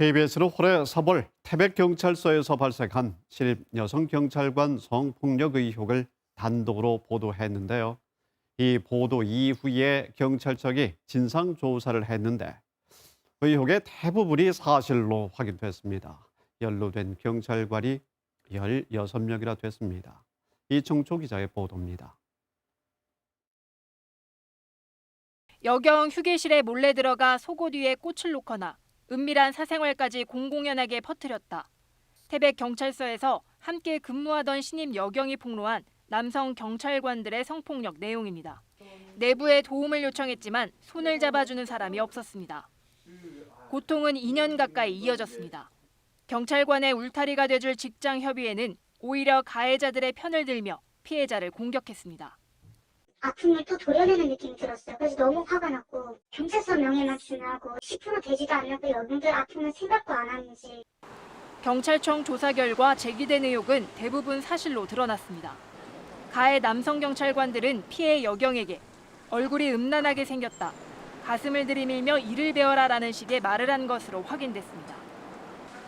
KBS는 올해 3월 태백경찰서에서 발생한 신입 여성 경찰관 성폭력 의혹을 단독으로 보도했는데요. 이 보도 이후에 경찰청이 진상 조사를 했는데 의혹의 대부분이 사실로 확인됐습니다. 연루된 경찰관이 16명이나 됐습니다. 이청초 기자의 보도입니다. 여경 휴게실에 몰래 들어가 속옷 위에 꽃을 놓거나 은밀한 사생활까지 공공연하게 퍼뜨렸다. 태백 경찰서에서 함께 근무하던 신입 여경이 폭로한 남성 경찰관들의 성폭력 내용입니다. 내부에 도움을 요청했지만 손을 잡아주는 사람이 없었습니다. 고통은 2년 가까이 이어졌습니다. 경찰관의 울타리가 돼줄 직장 협의회는 오히려 가해자들의 편을 들며 피해자를 공격했습니다. 아픔을 또 도려내는 느낌이 들었어요. 그래서 너무 화가 났고 경찰서 명예만 중요하고 10% 되지도 않는 그 여성들 아픔을 생각도 안 하는지 경찰청 조사 결과 제기된 의혹은 대부분 사실로 드러났습니다. 가해 남성 경찰관들은 피해 여경에게 얼굴이 음란하게 생겼다. 가슴을 들이밀며 이를 베어라라는 식의 말을 한 것으로 확인됐습니다.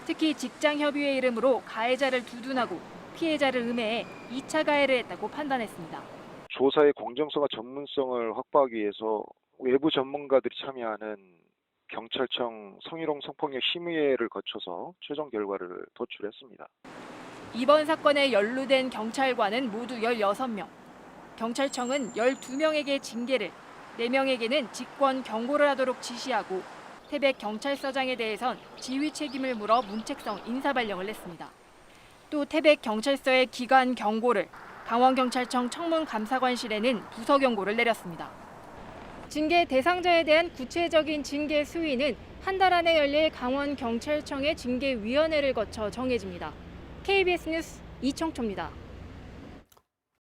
특히 직장협의회 이름으로 가해자를 두둔하고 피해자를 음해해 2차 가해를 했다고 판단했습니다. 조사의 공정성과 전문성을 확보하기 위해서 외부 전문가들이 참여하는 경찰청 성희롱 성폭력 심의회를 거쳐서 최종 결과를 도출했습니다. 이번 사건에 연루된 경찰관은 모두 16명. 경찰청은 12명에게 징계를, 4명에게는 직권 경고를 하도록 지시하고 태백 경찰서장에 대해선 지휘 책임을 물어 문책성 인사 발령을 냈습니다. 또 태백 경찰서의 기관 경고를, 강원경찰청 청문감사관실에는 부서 경고를 내렸습니다. 징계 대상자에 대한 구체적인 징계 수위는 한 달 안에 열릴 강원경찰청의 징계위원회를 거쳐 정해집니다. KBS 뉴스 이청초입니다.